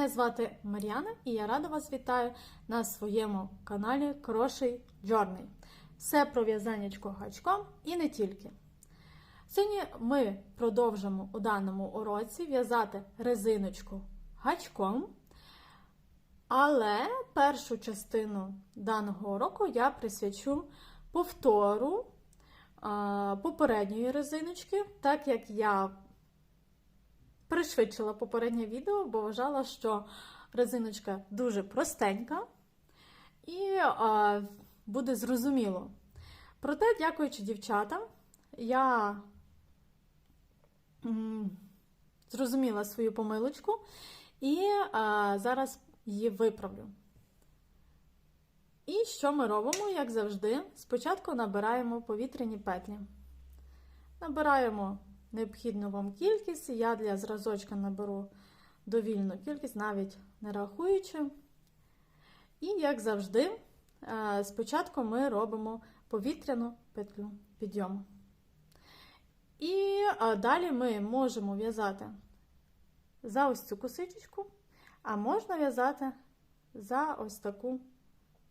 Мене звати Мар'яна і я рада вас вітаю на своєму каналі Кроший Джорний. Все про в'язаннячко гачком і не тільки. Сьогодні ми продовжимо у даному уроці в'язати резиночку гачком, але першу частину даного уроку я присвячу повтору попередньої резиночки, так як я пришвидшила попереднє відео, бо вважала, що резиночка дуже простенька і а, буде зрозуміло. Проте, дякуючи дівчатам, я м, зрозуміла свою помилочку і а, зараз її виправлю. І що ми робимо, як завжди? Спочатку набираємо повітряні петлі. Набираємо необхідну вам кількість. Я для зразочка наберу довільну кількість, навіть не рахуючи. І, як завжди, е, спочатку ми робимо повітряну петлю підйому. І е, далі ми можемо в'язати за ось цю косичку, а можна в'язати за ось таку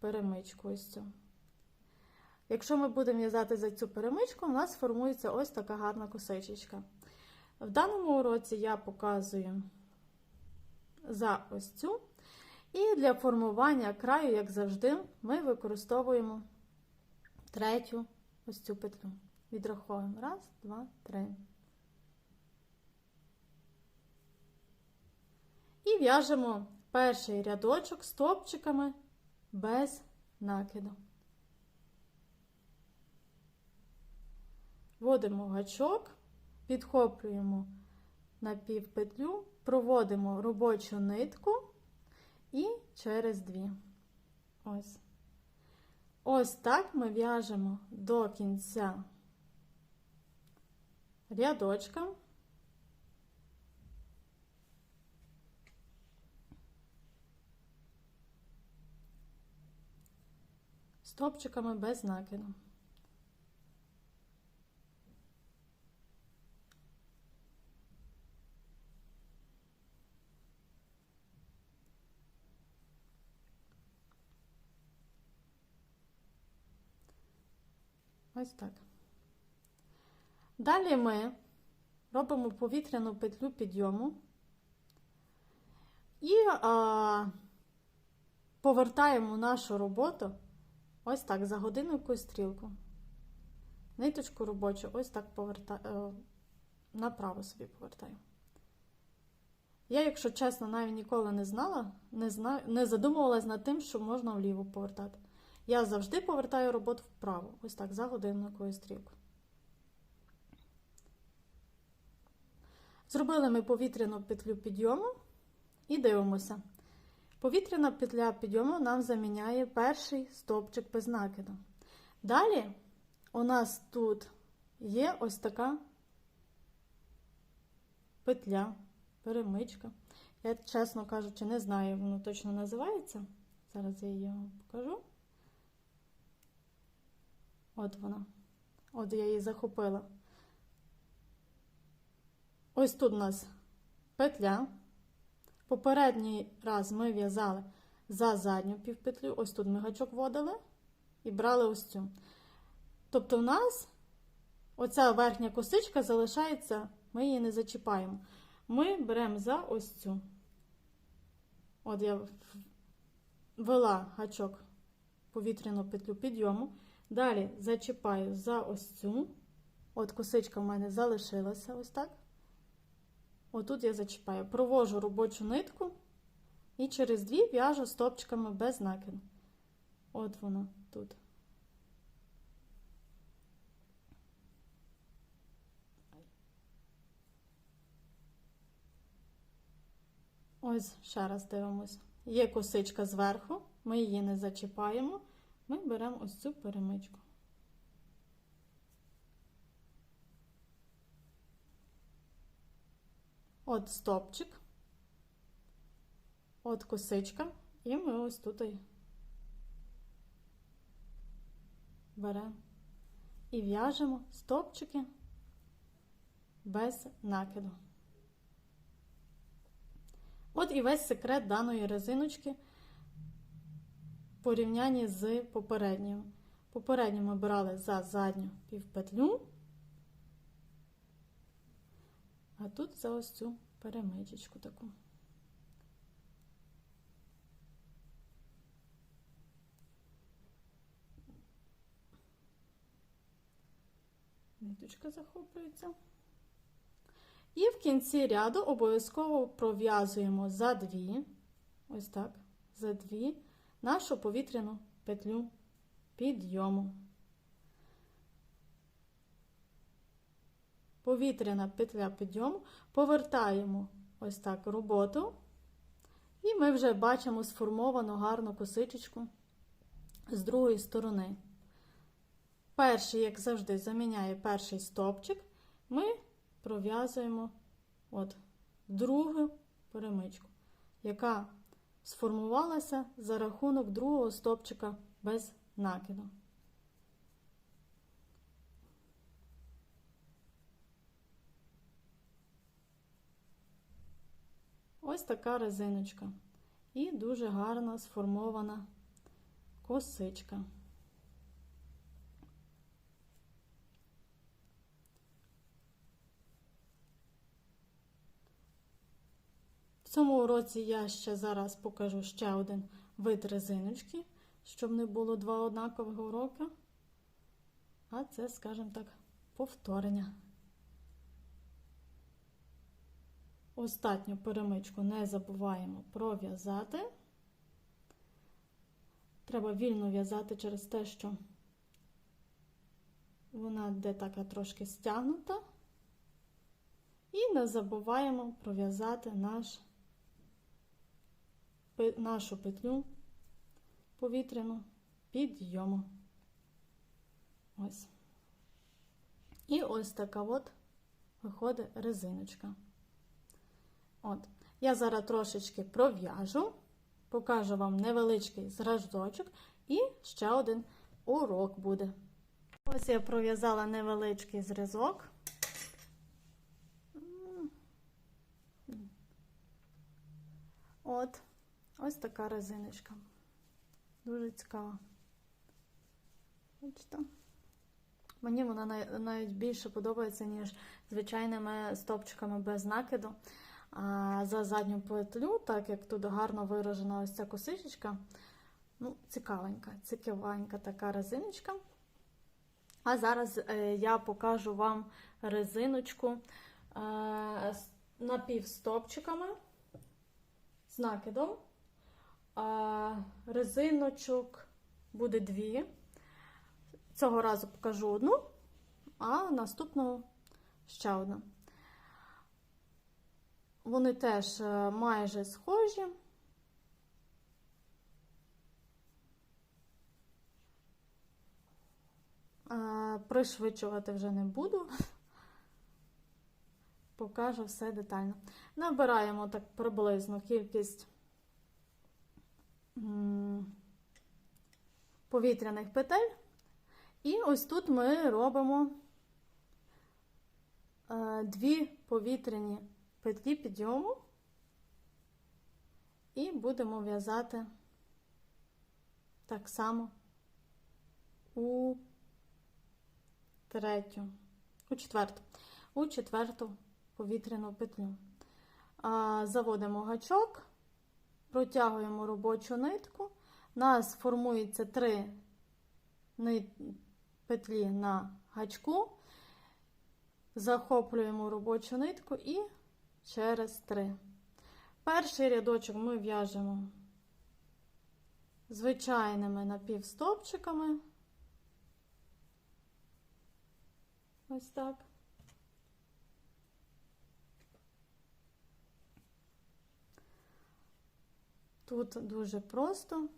перемичку. ось цю. Якщо ми будемо в'язати за цю перемичку, у нас формується ось така гарна косичечка. В даному уроці я показую за ось цю. І для формування краю, як завжди, ми використовуємо третю ось цю петлю. Відраховуємо. Раз, два, три. І в'яжемо перший рядочок стопчиками без накиду. Вводимо гачок, підхоплюємо на півпетлю, проводимо робочу нитку і через дві. Ось. Ось так ми в'яжемо до кінця рядочка. Стопчиками без накиду. Ось так. Далі ми робимо повітряну петлю підйому і а, повертаємо нашу роботу ось так за годинниковою стрілку. Ниточку робочу ось так повертаю, направо собі повертаю. Я, якщо чесно, навіть ніколи не знала, не, знаю, не задумувалась над тим, що можна вліво повертати. Я завжди повертаю роботу вправо, ось так, за годинниковою стрілкою. Зробили ми повітряну петлю підйому і дивимося. Повітряна петля підйому нам заміняє перший стовпчик без накиду. Далі у нас тут є ось така петля, перемичка. Я, чесно кажучи, не знаю, воно точно називається. Зараз я її покажу. От вона. От я її захопила. Ось тут у нас петля. Попередній раз ми в'язали за задню півпетлю. Ось тут ми гачок вводили і брали ось цю. Тобто, у нас оця верхня косичка залишається, ми її не зачіпаємо. Ми беремо за ось цю. От я ввела гачок повітряну петлю підйому. Далі зачіпаю за ось цю. От косичка в мене залишилася ось так. Отут я зачіпаю, провожу робочу нитку і через дві в'яжу стопчиками без накиду. От воно тут. Ось, ще раз дивимося. Є косичка зверху, ми її не зачіпаємо ми беремо ось цю перемичку. От стопчик, от косичка, і ми ось тут беремо і в'яжемо стопчики без накиду. От і весь секрет даної резиночки порівнянні з попередньою. Попередньо ми брали за задню півпетлю, а тут за ось цю перемичечку таку. Ниточка захоплюється. І в кінці ряду обов'язково пров'язуємо за дві, ось так, за дві нашу повітряну петлю підйому. Повітряна петля підйому, повертаємо ось так роботу, і ми вже бачимо сформовану гарну косичечку з другої сторони. Перший, як завжди, заміняє перший стопчик, ми пров'язуємо от другу перемичку, яка сформувалася за рахунок другого стопчика без накиду. Ось така резиночка. І дуже гарно сформована косичка. В цьому уроці я ще зараз покажу ще один вид резиночки, щоб не було два однакових уроки. А це, скажімо так, повторення. Остатню перемичку не забуваємо пров'язати. Треба вільно в'язати через те, що вона де така трошки стягнута. І не забуваємо пров'язати наш, нашу петлю повітряну підйому. Ось. І ось така от виходить резиночка. От. Я зараз трошечки пров'яжу, покажу вам невеличкий зразочок і ще один урок буде. Ось я пров'язала невеличкий зразок. От, ось така резиночка. Дуже цікава. Бачите? Мені вона навіть більше подобається, ніж звичайними стопчиками без накиду. А за задню петлю, так як тут гарно виражена ось ця косичечка, ну, цікавенька, цікавенька така резиночка. А зараз е, я покажу вам резиночку е, напівстопчиками з накидом. Резиночок буде дві. Цього разу покажу одну, а наступного ще одну. Вони теж е, майже схожі. Пришвидшувати вже не буду, покажу все детально. Набираємо так приблизно кількість повітряних петель. І ось тут ми робимо е, дві повітряні петлі підйому і будемо в'язати так само у третю, у четверту, у четверту повітряну петлю. Заводимо гачок, протягуємо робочу нитку. У нас формується три петлі на гачку, захоплюємо робочу нитку і через три. Перший рядочок ми в'яжемо звичайними напівстопчиками. Ось так. Тут дуже просто.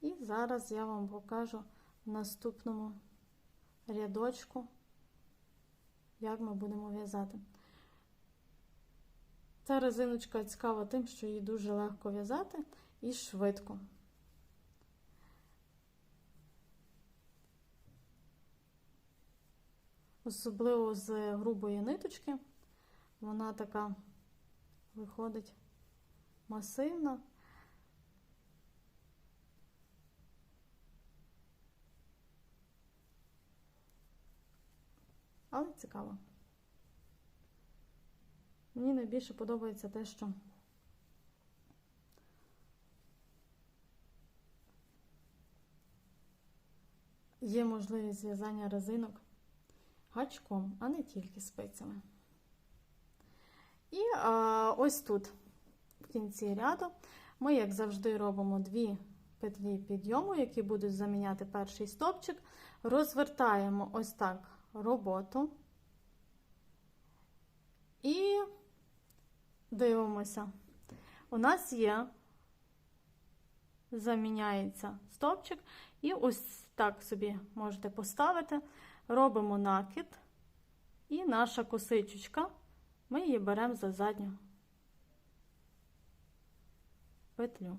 І зараз я вам покажу в наступному рядочку, як ми будемо в'язати. Ця резиночка цікава тим, що її дуже легко в'язати і швидко. Особливо з грубої ниточки, вона така виходить масивно. Але цікаво. Мені найбільше подобається те, що є можливість зв'язання резинок гачком, а не тільки спицями. І а, ось тут, в кінці ряду, ми, як завжди, робимо дві петлі підйому, які будуть заміняти перший стопчик. Розвертаємо ось так роботу. І дивимося. У нас є, заміняється стопчик, і ось так собі можете поставити. Робимо накид, і наша косичечка, ми її беремо за задню петлю.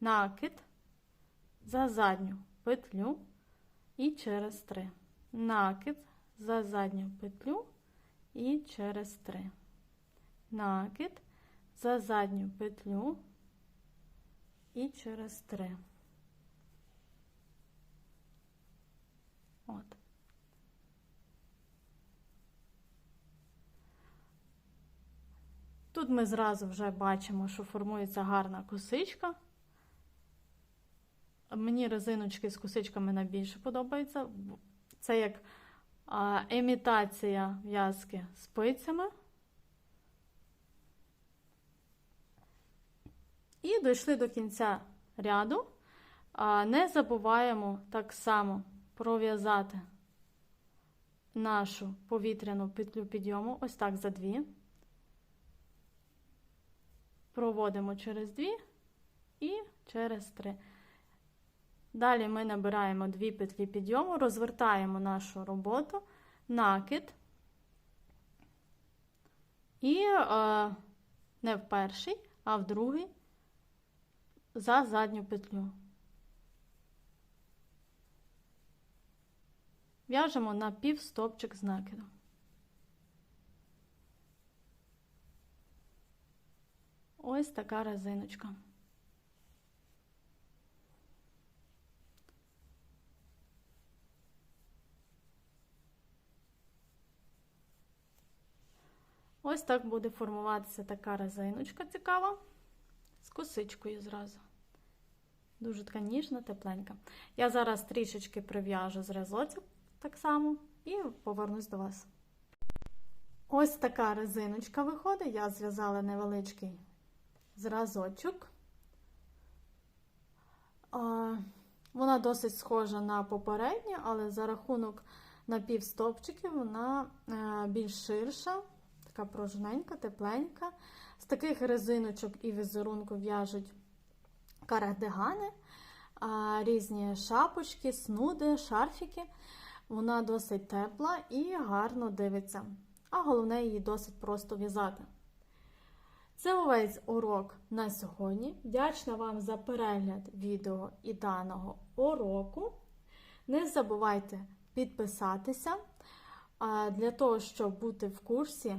Накид за задню петлю і через три. Накид за задню петлю і через три. Накид за задню петлю і через три. От. Тут ми зразу вже бачимо, що формується гарна косичка. Мені резиночки з косичками найбільше подобаються. Це як імітація в'язки спицями. І дійшли до кінця ряду. Не забуваємо так само пров'язати нашу повітряну петлю підйому, ось так за дві. Проводимо через дві і через три. Далі ми набираємо дві петлі підйому, розвертаємо нашу роботу, накид і е, не в перший, а в другий за задню петлю. В'яжемо на пів стопчик з накиду. Ось така резиночка. Ось так буде формуватися така резиночка цікава з косичкою зразу. Дуже така ніжна, тепленька. Я зараз трішечки прив'яжу зразочок так само і повернусь до вас. Ось така резиночка виходить. Я зв'язала невеличкий зразочок. Вона досить схожа на попередню, але за рахунок напівстопчиків вона е, більш ширша, така пружненька, тепленька. З таких резиночок і візерунку в'яжуть карадигани, різні шапочки, снуди, шарфіки. Вона досить тепла і гарно дивиться. А головне, її досить просто в'язати. Це увесь урок на сьогодні. Вдячна вам за перегляд відео і даного уроку. Не забувайте підписатися для того, щоб бути в курсі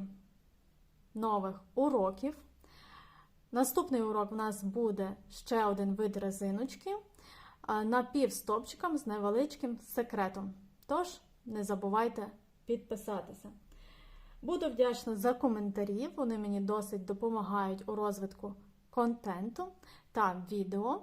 нових уроків. Наступний урок у нас буде ще один вид резиночки напівстопчиком з невеличким секретом. Тож, не забувайте підписатися. Буду вдячна за коментарі, вони мені досить допомагають у розвитку контенту та відео.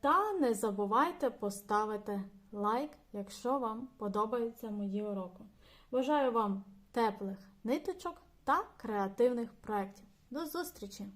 Та не забувайте поставити лайк, якщо вам подобаються мої уроки. Бажаю вам теплих ниточок та креативних проєктів. До зустрічі!